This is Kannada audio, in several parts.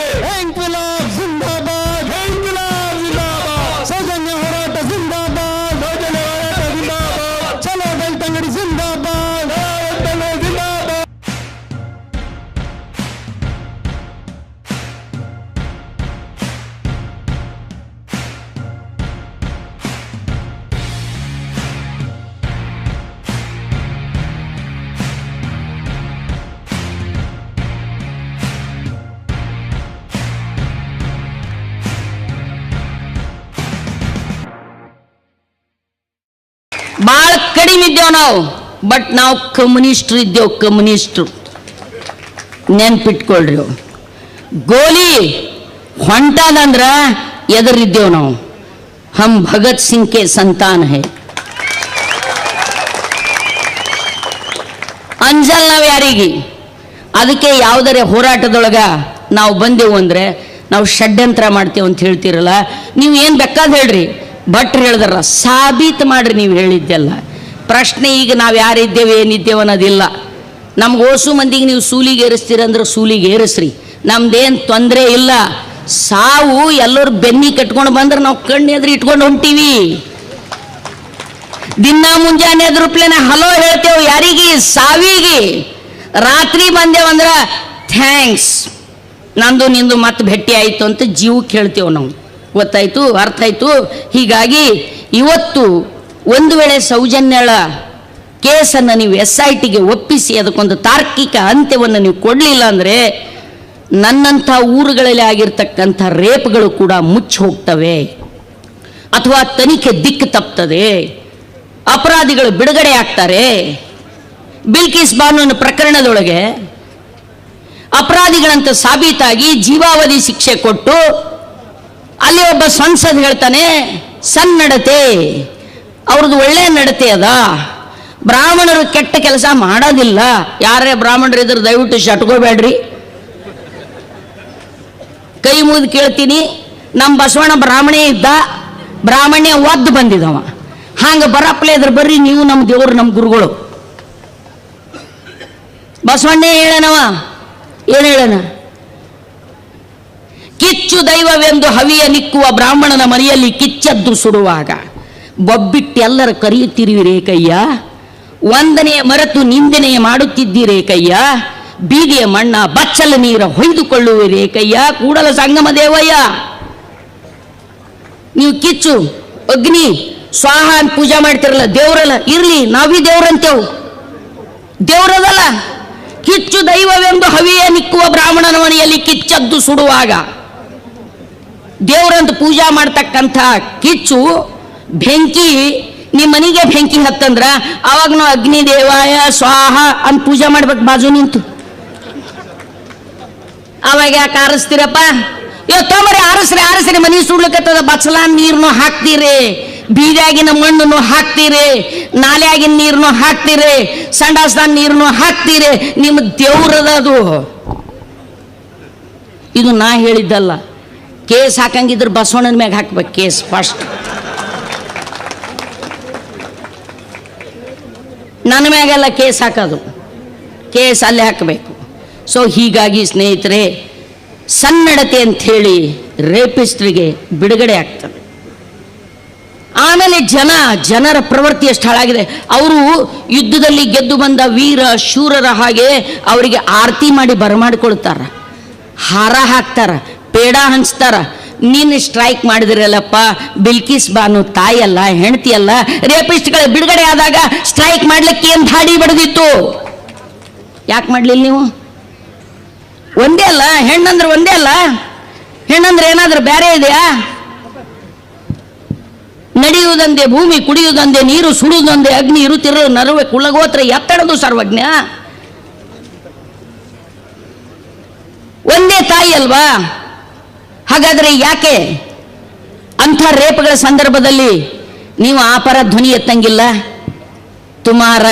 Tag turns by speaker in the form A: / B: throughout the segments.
A: Hang
B: Pilar! ಕಡಿಮೆ ಇದ್ದೇವೆ ನಾವು? ಬಟ್ ನಾವು ಕಮ್ಯುನಿಸ್ಟ್ರು ಇದ್ದೇವೆ ಕಮ್ಯುನಿಸ್ಟ್ರು ನೆನ್ಪಿಟ್ಕೊಳ್ರಿ. ಗೋಲಿ ಹೊಂಟಾದಂದ್ರ ಎದರಿದ್ದೇವೆ ನಾವು. ಹಮ್ ಭಗತ್ ಸಿಂಗ್ ಕೆ ಸಂತಾನ ಹೇ. ಅಂಜಲ್ ನಾವು ಯಾರಿಗೆ? ಅದಕ್ಕೆ ಯಾವುದರ ಹೋರಾಟದೊಳಗ ನಾವು ಬಂದೆವು ಅಂದ್ರೆ ನಾವು ಷಡ್ಯಂತ್ರ ಮಾಡ್ತೇವೆ ಅಂತ ಹೇಳ್ತೀರಲ್ಲ, ನೀವು ಏನು ಬೇಕಾದ್ ಹೇಳ್ರಿ. ಭಟ್ರು ಹೇಳಿದಾರ ಸಾಬೀತು ಮಾಡ್ರಿ ನೀವು ಹೇಳಿದ್ದೆಲ್ಲ. ಪ್ರಶ್ನೆ ಈಗ ನಾವು ಯಾರಿದ್ದೇವೆ ಏನಿದ್ದೇವೆ ಅನ್ನೋದಿಲ್ಲ. ನಮ್ಗೆ ಓಸು ಮಂದಿಗೆ ನೀವು ಸೂಲಿಗೆ ಏರಿಸ್ತೀರಂದ್ರೆ ಸೂಲಿಗೆ ಏರಿಸ್ರಿ. ನಮ್ದೇನು ತೊಂದರೆ ಇಲ್ಲ. ಸಾವು ಎಲ್ಲರೂ ಬೆನ್ನಿ ಕಟ್ಕೊಂಡು ಬಂದ್ರೆ ನಾವು ಕಣ್ಣು ಎದುರು ಇಟ್ಕೊಂಡು ಹೊಂಟೀವಿ. ದಿನ ಮುಂಜಾನೆ ಎದುರುಪ್ಲೇನ ಹಲೋ ಹೇಳ್ತೇವೆ ಯಾರಿಗೆ? ಸಾವಿಗೆ. ರಾತ್ರಿ ಬಂದೇವಂದ್ರ ಥ್ಯಾಂಕ್ಸ್. ನಂದು ನಿಂದು ಮತ್ತೆ ಭೇಟಿ ಆಯಿತು ಅಂತ ಜೀವಕ್ಕೆ ಹೇಳ್ತೇವೆ ನಾವು. ಗೊತ್ತಾಯ್ತು, ಅರ್ಥ ಆಯಿತು. ಹೀಗಾಗಿ ಇವತ್ತು ಒಂದು ವೇಳೆ ಸೌಜನ್ಯಳ ಕೇಸನ್ನು ನೀವು ಎಸ್ ಐ ಟಿಗೆ ಒಪ್ಪಿಸಿ ಅದಕ್ಕೊಂದು ತಾರ್ಕಿಕ ಅಂತ್ಯವನ್ನು ನೀವು ಕೊಡಲಿಲ್ಲ ಅಂದರೆ ನನ್ನಂಥ ಊರುಗಳಲ್ಲಿ ಆಗಿರ್ತಕ್ಕಂಥ ರೇಪ್ಗಳು ಕೂಡ ಮುಚ್ಚಿ ಹೋಗ್ತವೆ ಅಥವಾ ತನಿಖೆ ದಿಕ್ಕು ತಪ್ತದೆ, ಅಪರಾಧಿಗಳು ಬಿಡುಗಡೆ ಆಗ್ತಾರೆ. ಬಿಲ್ಕಿಸ್ ಬಾನುವಿನ ಪ್ರಕರಣದೊಳಗೆ ಅಪರಾಧಿಗಳಂತ ಸಾಬೀತಾಗಿ ಜೀವಾವಧಿ ಶಿಕ್ಷೆ ಕೊಟ್ಟು ಅಲ್ಲಿ ಒಬ್ಬ ಸಂಸದ್ ಹೇಳ್ತಾನೆ, ಸನ್ನಡತೆ. ಅವ್ರದ್ದು ಒಳ್ಳೆಯ ನಡತೆ ಅದ. ಬ್ರಾಹ್ಮಣರು ಕೆಟ್ಟ ಕೆಲಸ ಮಾಡೋದಿಲ್ಲ. ಯಾರೇ ಬ್ರಾಹ್ಮಣರು ಇದ್ರೆ ದಯವಿಟ್ಟು ಶಟ್ಕೋಬೇಡ್ರಿ. ಕೈ ಮುಗಿದು ಕೇಳ್ತೀನಿ ನಮ್ಮ ಬಸವಣ್ಣ ಬ್ರಾಹ್ಮಣೇ ಇದ್ದ ಬ್ರಾಹ್ಮಣ್ಯ ಒದ್ದು ಬಂದಿದವ. ಹಂಗ ಬರಪ್ಲೆ ಇದ್ರ ಬರ್ರಿ, ನೀವು ನಮ್ಮ ದೇವರು ನಮ್ಮ ಗುರುಗಳು. ಬಸವಣ್ಣೇ ಹೇಳನವ, ಏನು ಹೇಳನ? ಕಿಚ್ಚು ದೈವವೆಂದು ಹವಿಯ ನಿಕ್ಕುವ ಬ್ರಾಹ್ಮಣನ ಮನೆಯಲ್ಲಿ ಕಿಚ್ಚದ್ದು ಸುಡುವಾಗ. ಬೊಬ್ಬಿಟ್ಟೆಲ್ಲರ ಕರೆಯುತ್ತಿರಿ ರೇಖಯ್ಯ ವಂದನೆಯ ಮರೆತು ನಿಂದನೆಯ ಮಾಡುತ್ತಿದ್ದೀರೇ ಕಯ್ಯ? ಬೀದಿಯ ಮಣ್ಣ ಬಚ್ಚಲ ನೀರ ಹೊಯ್ದುಕೊಳ್ಳುವಿರೇ ರೇಖಯ್ಯ ಕೂಡಲ ಸಂಗಮ ದೇವಯ್ಯ! ನೀವು ಕಿಚ್ಚು, ಅಗ್ನಿ, ಸ್ವಾಹ ಅಂತ ಪೂಜೆ ಮಾಡ್ತಿರಲ್ಲ, ದೇವ್ರಲ್ಲ, ಇರ್ಲಿ, ನಾವೀ ದೇವ್ರಂತೇವು. ದೇವ್ರದಲ್ಲ. ಕಿಚ್ಚು ದೈವವೆಂದು ಹವಿಯ ನಿಕ್ಕುವ ಬ್ರಾಹ್ಮಣನ ಮನೆಯಲ್ಲಿ ಕಿಚ್ಚದ್ದು ಸುಡುವಾಗ. ದೇವ್ರಂತ ಪೂಜಾ ಮಾಡ್ತಕ್ಕಂಥ ಕಿಚ್ಚು ಬೆಂಕಿ ನಿಮ್ಮ ಮನೆಗೆ ಬೆಂಕಿ ಹತ್ತಂದ್ರ ಅವಾಗ ನಾವು ಅಗ್ನಿ ದೇವಾಯ, ಸ್ವಾಹ ಅಂತ ಪೂಜೆ ಮಾಡ್ಬೇಕು ಬಾಜು ನಿಂತು. ಅವಾಗ ಯಾಕೆ ಆರಿಸ್ತೀರಪ್ಪ? ಇವತ್ತೊಮ್ಮರಿ ಆರಿಸ್ರಿ ಆರಿಸ್ರಿ, ಮನಿ ಸುಡ್ಲಿಕ್ಕತ್ತದ ಬಚ್ಚಲ ನೀರ್ನು ಹಾಕ್ತೀರಿ. ಬೀದಿಯಾಗಿನ ಮಣ್ಣನ್ನು ಹಾಕ್ತೀರಿ. ನಾಲೆಯಾಗಿನ ನೀರ್ನು ಹಾಕ್ತೀರಿ. ಸಂಡಾಸ್ದಾನ ನೀರ್ನು ಹಾಕ್ತೀರಿ. ನಿಮ್ಮ ದೇವ್ರದ ಅದು. ಇದು ನಾ ಹೇಳಿದ್ದಲ್ಲ. ಕೇಸ್ ಹಾಕಂಗಿದ್ರೆ ಬಸವಣ್ಣನ ಮ್ಯಾಗ ಹಾಕ್ಬೇಕು ಕೇಸ್ ಫಸ್ಟ್ ನನ್ನ ಮ್ಯಾಗೆಲ್ಲ ಕೇಸ್ ಹಾಕೋದು. ಕೇಸ್ ಅಲ್ಲಿ ಹಾಕಬೇಕು. ಸೊ ಹೀಗಾಗಿ ಸ್ನೇಹಿತರೆ, ಸನ್ನಡತೆ ಅಂಥೇಳಿ ರೇಪಿಸ್ಟ್ರಿಗೆ ಬಿಡುಗಡೆ ಆಗ್ತದೆ. ಆಮೇಲೆ ಜನ, ಜನರ ಪ್ರವೃತ್ತಿ ಎಷ್ಟು ಹಾಳಾಗಿದೆ. ಅವರು ಯುದ್ಧದಲ್ಲಿ ಗೆದ್ದು ಬಂದ ವೀರ, ಶೂರರ ಹಾಗೆ ಅವರಿಗೆ ಆರತಿ ಮಾಡಿ ಬರಮಾಡ್ಕೊಳ್ತಾರ. ಹಾರ ಹಾಕ್ತಾರ, ಪೇಡ ಹಂಚ್ತಾರ. ನೀನು ಸ್ಟ್ರೈಕ್ ಮಾಡಿದಿರಲ್ಲಪ್ಪ, ಬಿಲ್ಕಿಸ್ ಬಾನು ತಾಯಲ್ಲ ಹೆಂಡತಿಯಲ್ಲ, ರೇಪಿಸ್ಟ್ಗಳ ಬಿಡುಗಡೆ ಆದಾಗ ಸ್ಟ್ರೈಕ್ ಮಾಡ್ಲಿಕ್ಕೆ ಏನು ಧಾಡಿ ಬಡದಿತ್ತು? ಯಾಕೆ ಮಾಡ್ಲಿಲ್ಲ ನೀವು? ಒಂದೇ ಅಲ್ಲ, ಹೆಣ್ಣಂದ್ರೆ ಒಂದೇ ಅಲ್ಲ. ಹೆಣ್ಣಂದ್ರೆ ಏನಾದ್ರೂ ಬೇರೆ ಇದೆಯಾ? ನಡೆಯುವುದಂದೆ ಭೂಮಿ, ಕುಡಿಯುವುದಂದೆ ನೀರು, ಸುಡುವುದಂದೆ ಅಗ್ನಿ ಇರುತ್ತಿರೋ ನರವೆ ಕುಳಗೋತ್ರ ಎತ್ತಡದು ಸರ್ವಜ್ಞ. ಒಂದೇ ತಾಯಿ ಅಲ್ವಾ? ಹಾಗಾದ್ರೆ ಯಾಕೆ ಅಂಥ ರೇಪ್ಗಳ ಸಂದರ್ಭದಲ್ಲಿ ನೀವು ಆಪರ ಧ್ವನಿ ಎತ್ತಂಗಿಲ್ಲ? ತುಮಾರ,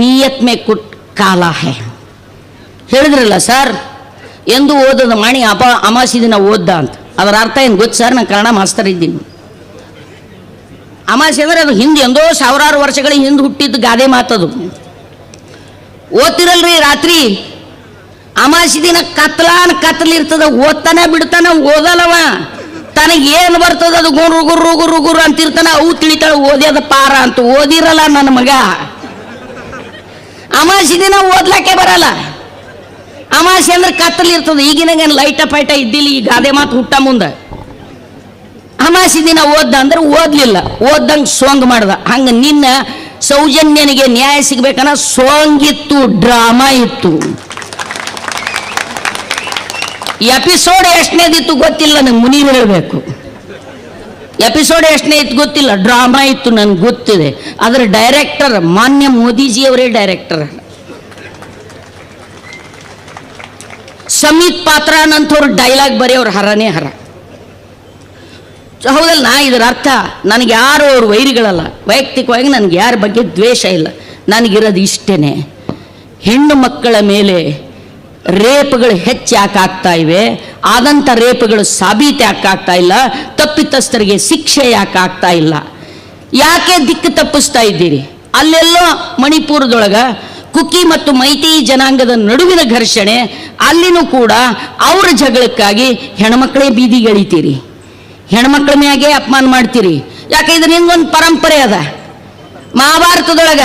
B: ನಿಯತ್ ಮೇ ಕುಟ್ ಕಾಲ ಹೇ. ಹೇಳಿದ್ರಲ್ಲ ಸರ್, ಎಂದು ಓದದ ಮಾಣಿ ಅಪ ಅಮಾಸಿ ದಿನ ಓದ್ದ ಅಂತ. ಅದರ ಅರ್ಥ ಏನು ಗೊತ್ತು ಸರ್? ನಾನು ಕನ್ನಡ ಮಾಸ್ತರ್ ಇದ್ದೀನಿ. ಅಮಾಸಿ ಅಂದರೆ ಅದು ಹಿಂದೆ ಎಂದೋ ಸಾವಿರಾರು ವರ್ಷಗಳ ಹಿಂದೆ ಹುಟ್ಟಿದ್ದು ಗಾದೆ ಮಾತದು ಓದ್ತಿರಲ್ರಿ ರಾತ್ರಿ? ಅಮಾಸಿ ದಿನ ಕತ್ಲಾನ್ ಕತ್ಲಿರ್ತದ, ಓದ್ತಾನೆ ಬಿಡ್ತಾನ, ಓದಲ್ಲವ. ಏನು ಬರ್ತದ ಅದು ಗುರು ಗುರು ಗುರು ಗುರು ಅಂತಿರ್ತಾನ, ಅವು ತಿಳಿತಾಳ ಓದ್ಯದ ಪಾರ ಅಂತ. ಓದಿರಲ್ಲ ನನ್ನ ಮಗ. ಅಮಾಸಿ ದಿನ ಓದ್ಲಕ್ಕೆ ಬರಲ್ಲ. ಅಮಾಸಿ ಅಂದ್ರೆ ಕತ್ತಲಿರ್ತದ ಈಗಿನಾಗೇನು ಈಗಿನಾಗ ಲೈಟ ಪೈಟ ಇದ್ದಿಲ್ಲ, ಈ ಗಾದೆ ಮಾತು ಹುಟ್ಟ ಮುಂದೆ. ಅಮಾಸಿ ದಿನ ಓದ್ದ ಅಂದ್ರೆ ಓದ್ಲಿಲ್ಲ. ಓದ್ದಂಗೆ ಸೋಂಗ್ ಮಾಡ್ದ. ಹಂಗ ನಿನ್ನ ಸೌಜನ್ಯನಿಗೆ ನ್ಯಾಯ ಸಿಗ್ಬೇಕನ್ನ ಸೋಂಗಿತ್ತು, ಡ್ರಾಮಾ ಇತ್ತು. ಎಪಿಸೋಡ್ ಎಷ್ಟನೇದಿತ್ತು ಗೊತ್ತಿಲ್ಲ ನನಗೆ ಮುನಿ ಹೇಳಬೇಕು. ಎಪಿಸೋಡ್ ಎಷ್ಟನೇ ಇತ್ತು ಗೊತ್ತಿಲ್ಲ ಡ್ರಾಮಾ ಇತ್ತು ನನಗೆ ಗೊತ್ತಿದೆ. ಅದರ ಡೈರೆಕ್ಟರ್ ಮಾನ್ಯ ಮೋದಿಜಿಯವರೇ ಡೈರೆಕ್ಟರ್ ಸಮೀತ್ ಪಾತ್ರ ಅನ್ನಂಥವ್ರು ಡೈಲಾಗ್ ಬರೆಯೋರು ಹರನೇ ಹರ. ಹೌದಲ್ಲ, ನಾ ಇದರ ಅರ್ಥ. ನನಗೆ ಯಾರು ಅವ್ರ ವೈರಿಗಳಲ್ಲ. ವೈಯಕ್ತಿಕವಾಗಿ ನನಗೆ ಯಾರ ಬಗ್ಗೆ ದ್ವೇಷ ಇಲ್ಲ. ನನಗಿರೋದು ಇಷ್ಟೇ ಹೆಣ್ಣು ಮಕ್ಕಳ ಮೇಲೆ ರೇಪ್ಗಳು ಹೆಚ್ಚು ಯಾಕೆ ಆಗ್ತಾ ಇವೆ. ಆದಂಥ ರೇಪ್ಗಳು ಸಾಬೀತು ಯಾಕೆ ಆಗ್ತಾ ಇಲ್ಲ. ತಪ್ಪಿತಸ್ಥರಿಗೆ ಶಿಕ್ಷೆ ಯಾಕೆ ಆಗ್ತಾ ಇಲ್ಲ. ಯಾಕೆ ದಿಕ್ಕು ತಪ್ಪಿಸ್ತಾ ಇದ್ದೀರಿ? ಅಲ್ಲೆಲ್ಲೋ ಮಣಿಪುರದೊಳಗ ಕುಕ್ಕಿ ಮತ್ತು ಮೈತಿ ಜನಾಂಗದ ನಡುವಿನ ಘರ್ಷಣೆ, ಅಲ್ಲಿನೂ ಕೂಡ ಅವರ ಜಗಳಕ್ಕಾಗಿ ಹೆಣ್ಮಕ್ಳೇ ಬೀದಿಗೆಳಿತೀರಿ. ಹೆಣ್ಮಕ್ಳ ಮ್ಯಾಗೆ ಅಪಮಾನ ಮಾಡ್ತೀರಿ. ಯಾಕೆ ಇದರಿಂದ ಒಂದು ಪರಂಪರೆ ಅದ? ಮಹಾಭಾರತದೊಳಗ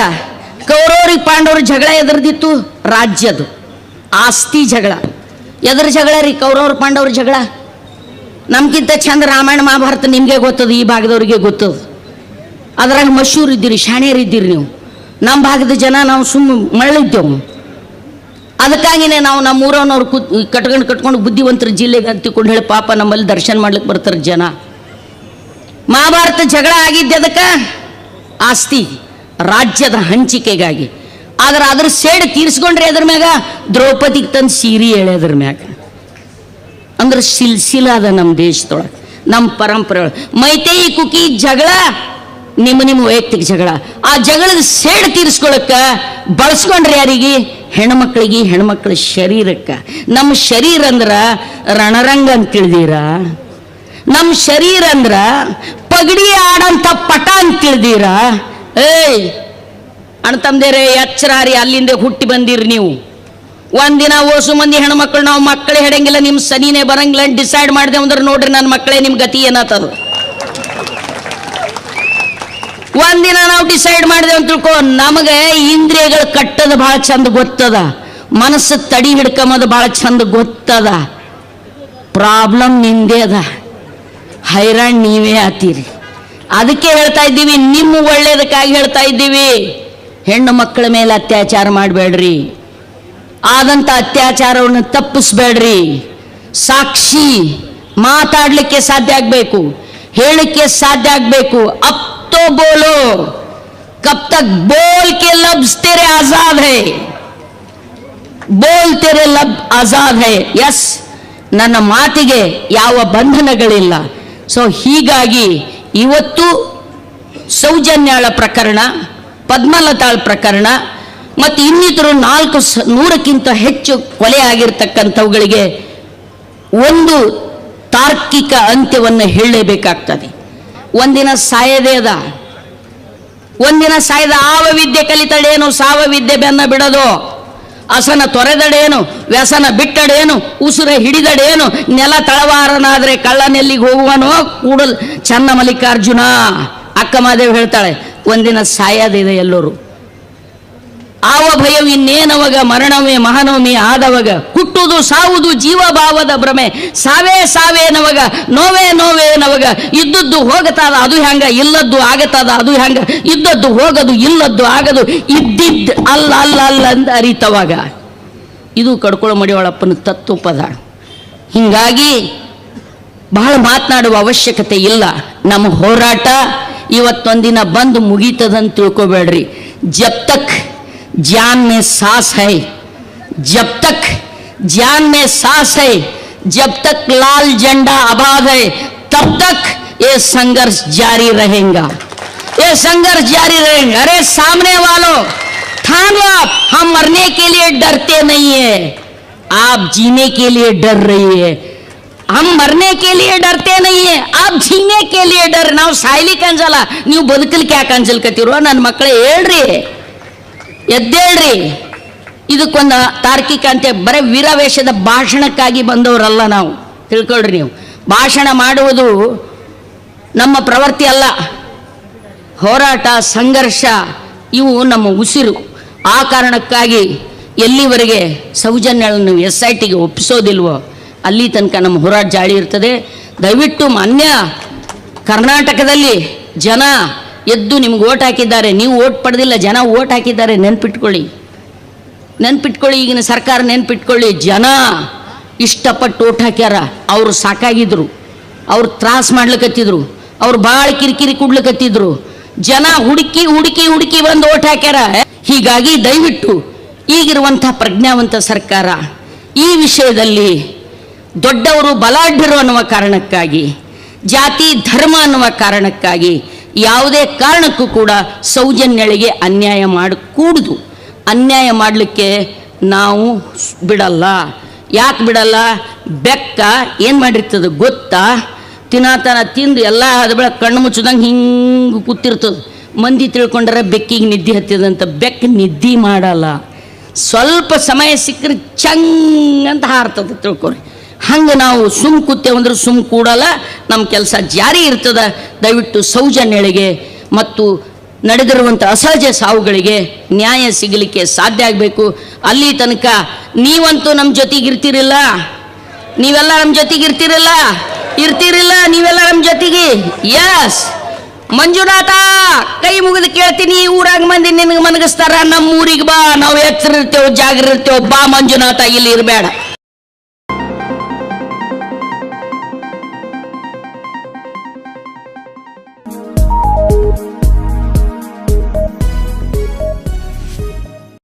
B: ಕೌರವ್ರಿಗೆ ಪಾಂಡವ್ರ ಜಗಳ ಎದುರ್ದಿತ್ತು ರಾಜ್ಯದು ಆಸ್ತಿ ಜಗಳ. ಎದ್ರ ಜಗಳ ರೀ, ಕೌರವ್ರ ಪಾಂಡವ್ರ ಜಗಳ. ನಮ್ಗಿಂತ ಚಂದ ರಾಮಾಯಣ ಮಹಾಭಾರತ ನಿಮಗೆ ಗೊತ್ತದ, ಈ ಭಾಗದವ್ರಿಗೆ ಗೊತ್ತದ. ಅದ್ರಾಗ ಮಶೂರ್ ಇದ್ದೀರಿ, ಶಾಣ್ಯರು ಇದ್ದೀರಿ ನೀವು. ನಮ್ಮ ಭಾಗದ ಜನ ನಾವು ಸುಮ್ಮ ಮರಳಿದ್ದೇವು. ಅದಕ್ಕಾಗಿನೇ ನಾವು ನಮ್ಮ ಊರವ್ನವ್ರು ಕೂತ್ ಕಟ್ಕೊಂಡು ಕಟ್ಕೊಂಡು ಬುದ್ಧಿವಂತರ ಜಿಲ್ಲೆಗೆ ಅಂತಿಕೊಂಡು ಹೇಳಿ, ಪಾಪ ನಮ್ಮಲ್ಲಿ ದರ್ಶನ ಮಾಡ್ಲಿಕ್ಕೆ ಬರ್ತಾರೆ ಜನ. ಮಹಾಭಾರತ ಜಗಳ ಆಗಿದ್ದೆ ಅದಕ್ಕೆ. ಆಸ್ತಿ, ರಾಜ್ಯದ ಹಂಚಿಕೆಗಾಗಿ. ಆದ್ರೆ ಅದ್ರ ಸೇಡ್ ತೀರ್ಸ್ಕೊಂಡ್ರೆ ಅದ್ರ ಮ್ಯಾಗ? ದ್ರೌಪದಿಗೆ ತಂದು ಸೀರೆ ಹೇಳಿ ಅದ್ರ ಮ್ಯಾಗ. ಅಂದ್ರೆ ಸಿಲ್ಸಿಲ ಅದ ನಮ್ಮ ದೇಶದೊಳಗೆ ನಮ್ಮ ಪರಂಪರೆ ಮೈತೈ ಕುಕಿ ಜಗಳ, ನಿಮ್ಮ ನಿಮ್ಮ ವೈಯಕ್ತಿಕ ಜಗಳ. ಆ ಜಗಳದ ಸೇಡ್ ತೀರಿಸ್ಕೊಳಕ್ಕ ಬಳಸ್ಕೊಂಡ್ರೆ ಯಾರಿಗೆ? ಹೆಣ್ಮಕ್ಳಿಗೆ, ಹೆಣ್ಮಕ್ಳ ಶರೀರಕ್ಕೆ. ನಮ್ಮ ಶರೀರ ಅಂದ್ರೆ ರಣರಂಗ ಅಂತ ತಿಳಿದೀರ? ನಮ್ಮ ಶರೀರ ಅಂದ್ರೆ ಪಗಡಿ ಆಡಂತ ಪಟ ಅಂತ ತಿಳಿದೀರ? ಏಯ್! ಅಣ್ತಂದೇರೆ ಎಚ್ಚರಾರಿ ಅಲ್ಲಿಂದ ಹುಟ್ಟಿ ಬಂದಿರಿ ನೀವು. ಒಂದಿನ ಓಸು ಮಂದಿ ಹೆಣ್ಮಕ್ಳು, ನಾವು ಮಕ್ಕಳೇ ಹೆಡಂಗಿಲ್ಲ ನಿಮ್ಮ ಸನಿನೇ ಬರಂಗಿಲ್ಲ ಡಿಸೈಡ್ ಮಾಡಿದೆ ಅಂದ್ರೆ ನೋಡ್ರಿ ನನ್ನ ಮಕ್ಕಳೇ ನಿಮ್ಮ ಗತಿ ಏನಾತದು. ಒಂದಿನ ನಾವು ಡಿಸೈಡ್ ಮಾಡಿದೆ ಅಂತ ತಿಳ್ಕೊ, ನಮಗೆ ಇಂದ್ರಿಯಗಳು ಕಟ್ಟದ ಭಾಳ ಚಂದ ಗೊತ್ತದ. ಮನಸ್ಸು ತಡಿ ಹಿಡ್ಕೊಂಬದು ಭಾಳ ಚಂದ ಗೊತ್ತದ. ಪ್ರಾಬ್ಲಮ್ ನಿಂದೇ ಅದ. ಹೈರಾಣ್ ನೀವೇ ಆತೀರಿ. ಅದಕ್ಕೆ ಹೇಳ್ತಾ ಇದ್ದೀವಿ, ನಿಮ್ಮ ಒಳ್ಳೇದಕ್ಕಾಗಿ ಹೇಳ್ತಾ ಇದ್ದೀವಿ. ಹೆಣ್ಣು ಮಕ್ಕಳ ಮೇಲೆ ಅತ್ಯಾಚಾರ ಮಾಡಬೇಡ್ರಿ. ಆದಂಥ ಅತ್ಯಾಚಾರವನ್ನು ತಪ್ಪಿಸ್ಬೇಡ್ರಿ. ಸಾಕ್ಷಿ ಮಾತಾಡಲಿಕ್ಕೆ ಸಾಧ್ಯ ಆಗಬೇಕು ಹೇಳಿಕೆ ಸಾಧ್ಯ ಆಗಬೇಕು. ಅಪ್ತೋ ಬೋಲೋ. ಕಬ್ ತಕ್ ಬೋಲ್ ಕೆ ಲಬ್ಸ್ ತೆರೆ ಆಜಾದ್ ಹೈ. ಬೋಲ್ ತೆರೆ ಲಬ್ ಆಜಾದ್ ಹೈ. ಎಸ್ ನನ್ನ ಮಾತಿಗೆ ಯಾವ ಬಂಧನಗಳಿಲ್ಲ. ಸೊ ಹೀಗಾಗಿ ಇವತ್ತು ಸೌಜನ್ಯಾಳ ಪ್ರಕರಣ. ಪದ್ಮಲತಾಳ್ ಪ್ರಕರಣ ಮತ್ತು ಇನ್ನಿತರು ನಾಲ್ಕು ಸ, ನೂರಕ್ಕಿಂತ ಹೆಚ್ಚು ಕೊಲೆ ಆಗಿರ್ತಕ್ಕಂಥವುಗಳಿಗೆ ಒಂದು ತಾರ್ಕಿಕ ಅಂತ್ಯವನ್ನು ಹೇಳಲೇಬೇಕಾಗ್ತದೆ. ಒಂದಿನ ಸಾಯದೇ ಅದ. ಒಂದಿನ ಸಾಯದ ಆವ ವಿದ್ಯೆ ಕಲಿತಡೇನು ಸಾವ ವಿದ್ಯೆ ಬೆನ್ನ ಬಿಡದು? ಅಸನ ತೊರೆದಡೇನು ವ್ಯಸನ ಬಿಟ್ಟಡೇನು ಉಸಿರ ಹಿಡಿದಡೇನು ನೆಲ ತಳವಾರನಾದ್ರೆ ಕಳ್ಳನೆಲ್ಲಿಗೆ ಹೋಗುವನೋ? ಕೂಡಲ್ ಚನ್ನ ಮಲ್ಲಿಕಾರ್ಜುನ, ಅಕ್ಕ ಮಾದೇವ್ ಹೇಳ್ತಾಳೆ ಒಂದಿನ ಸಾಯೋದಿದೆ ಎಲ್ಲರೂ. ಆವ ಭಯವು ಇನ್ನೇನವಾಗ, ಮರಣವೇ ಮಹಾನವಮಿ ಆದವಾಗ, ಹುಟ್ಟುವುದು ಸಾವುದು ಜೀವಭಾವದ ಭ್ರಮೆ, ಸಾವೇ ಸಾವೇನವಾಗ ನೋವೇ ನೋವೇನವಾಗ ಇದ್ದದ್ದು ಹೋಗತಾದ ಅದು ಹ್ಯಾಂಗ, ಇಲ್ಲದ್ದು ಆಗತಾದ ಅದು ಹ್ಯಾಂಗ, ಇದ್ದದ್ದು ಹೋಗದು, ಇಲ್ಲದ್ದು ಆಗದು ಇದ್ದಿದ್ದ ಅಲ್ಲ ಅಲ್ಲ ಅಲ್ಲ ಅಂತ ಅರಿತವಾಗ, ಇದು ಕಡ್ಕೊಳ್ಳೋ ಮಡಿಯೋಳಪ್ಪನ ತತ್ವ ಪದ ಹಿಂಗಾಗಿ ಬಹಳ ಮಾತನಾಡುವ ಅವಶ್ಯಕತೆ ಇಲ್ಲ. ನಮ್ಮ ಹೋರಾಟ ಇವತ್ತೊಂದಿನ ಬಂದು ಮುಗೀತದಂತ ತಿಳ್ಕೊಬೇಡ್ರಿ ಜಬ್ ತಕ್ जान में सांस है जब तक जान में सांस है जब तक लाल झंडा आबाद है तब तक ये संघर्ष जारी रहेगा ये संघर्ष जारी रहेगा अरे सामने वालों ठान लो आप हम मरने के लिए डरते नहीं है आप जीने के लिए डर रही है हम मरने के लिए डरते नहीं है आप जीने के लिए डर ನಾವು ಸಾಯ್ಲಿಕ್ಕೆ ಅಂಜಲ್ಲ ನೀವು ಬದುಕಲಿಕ್ಕೆ ಯಾಕೆ ಅಂಜಲ್ಕತ್ತಿರೋ ನನ್ನ ಮಕ್ಕಳೇ ಹೇಳ್ರಿ ಎದ್ದೇಳ್ರಿ ಇದಕ್ಕೊಂದು ತಾರ್ಕಿಕ ಅಂತ ಬರೀ ವೀರಾವೇಶದ ಭಾಷಣಕ್ಕಾಗಿ ಬಂದವರಲ್ಲ ನಾವು ತಿಳ್ಕೊಳ್ರಿ ನೀವು ಭಾಷಣ ಮಾಡುವುದು ನಮ್ಮ ಪ್ರವೃತ್ತಿ ಅಲ್ಲ ಹೋರಾಟ ಸಂಘರ್ಷ ಇವು ನಮ್ಮ ಉಸಿರು ಆ ಕಾರಣಕ್ಕಾಗಿ ಎಲ್ಲಿವರೆಗೆ ಸೌಜನ್ಯಗಳನ್ನು ಎಸ್ ಐ ಟಿಗೆ ಒಪ್ಪಿಸೋದಿಲ್ವೋ ಅಲ್ಲಿ ತನಕ ನಮ್ಮ ಹೋರಾಟ ಜಾಳಿ ಇರ್ತದೆ. ದಯವಿಟ್ಟು ಮಾನ್ಯ ಕರ್ನಾಟಕದಲ್ಲಿ ಜನ ಎದ್ದು ನಿಮ್ಗೆ ಓಟ್ ಹಾಕಿದ್ದಾರೆ. ನೀವು ಓಟ್ ಪಡೆದಿಲ್ಲ, ಜನ ಓಟ್ ಹಾಕಿದ್ದಾರೆ. ನೆನ್ಪಿಟ್ಕೊಳ್ಳಿ. ನೆನ್ಪಿಟ್ಕೊಳ್ಳಿ, ಈಗಿನ ಸರ್ಕಾರ ನೆನ್ಪಿಟ್ಕೊಳ್ಳಿ. ಜನ ಇಷ್ಟಪಟ್ಟು ಓಟ್ ಹಾಕ್ಯಾರ. ಅವರು ಸಾಕಾಗಿದ್ರು. ಅವ್ರು ತ್ರಾಸ ಮಾಡ್ಲಿಕತ್ತಿದ್ರು. ಅವ್ರು ಭಾಳ ಕಿರಿಕಿರಿ ಕುಡ್ಲಿಕತ್ತಿದ್ರು. ಜನ ಹುಡುಕಿ ಹುಡುಕಿ ಹುಡುಕಿ ಬಂದು ಓಟ್ ಹಾಕ್ಯಾರ. ಹೀಗಾಗಿ ದಯವಿಟ್ಟು ಈಗಿರುವಂಥ ಪ್ರಜ್ಞಾವಂತ ಸರ್ಕಾರ ಈ ವಿಷಯದಲ್ಲಿ ದೊಡ್ಡವರು ಬಲಾಢ್ಯರು ಅನ್ನುವ ಕಾರಣಕ್ಕಾಗಿ, ಜಾತಿ, ಧರ್ಮ ಅನ್ನುವ ಕಾರಣಕ್ಕಾಗಿ ಯಾವುದೇ ಕಾರಣಕ್ಕೂ ಕೂಡ ಸೌಜನ್ಯಳಿಗೆ ಅನ್ಯಾಯ ಮಾಡಕೂಡುದು ಅನ್ಯಾಯ ಮಾಡಲಿಕ್ಕೆ ನಾವು ಬಿಡಲ್ಲ. ಯಾಕೆ ಬಿಡಲ್ಲ? ಬೆಕ್ಕ ಏನು ಮಾಡಿರ್ತದೆ ಗೊತ್ತಾ? ತಿನ್ನಾತನ ತಿಂದು ಎಲ್ಲ ಅದ ಕಣ್ಣು ಮುಚ್ಚದಂಗೆ ಹಿಂಗೆ ಕೂತಿರ್ತದೆ. ಮಂದಿ ತಿಳ್ಕೊಂಡ್ರೆ ಬೆಕ್ಕಿಗೆ ನಿದ್ದೆ ಹತ್ತಿದಂತ ಬೆಕ್ಕ ನಿದ್ದೆ ಮಾಡಲ್ಲ. ಸ್ವಲ್ಪ ಸಮಯ ಸಿಕ್ಕರೆ ಚಂಗ್ ಅಂತ ಹಾರ್ತದೆ ತಿಳ್ಕೊರಿ ಹಂಗೆ ನಾವು ಸುಮ್ ಕೂತೇವೆ ಅಂದ್ರೆ ಸುಮ್ ಕೂಡಲ್ಲ ನಮ್ಮ ಕೆಲಸ ಜಾರಿ ಇರ್ತದ. ದಯವಿಟ್ಟು ಸೌಜನ್ಯಳಿಗೆ ಮತ್ತು ನಡೆದಿರುವಂಥ ಅಸಹಜ ಸಾವುಗಳಿಗೆ ನ್ಯಾಯ ಸಿಗಲಿಕ್ಕೆ ಸಾಧ್ಯ ಆಗಬೇಕು. ಅಲ್ಲಿ ತನಕ ನೀವಂತೂ ನಮ್ಮ ಜೊತೆಗೆ ಇರ್ತಿರಿಲ್ಲ. ನೀವೆಲ್ಲ ನಮ್ಮ ಜೊತೆಗೆ ಇರ್ತಿರಲ್ಲ. ನೀವೆಲ್ಲ ನಮ್ಮ ಜೊತೆಗೆ. ಎಸ್ ಮಂಜುನಾಥ, ಕೈ ಮುಗಿದು ಕೇಳ್ತೀನಿ ಊರಾಗ ಮಂದಿ ನಿನಗೆ ಮನಗಿಸ್ತಾರ ನಮ್ಮ ಊರಿಗೆ ಬಾ, ನಾವು ಎಚ್ಚರ ಇರ್ತೇವೆ ಜಾಗ್ರ ಇರ್ತೇವೆ ಬಾ ಮಂಜುನಾಥ, ಇಲ್ಲಿ ಇರಬೇಡ.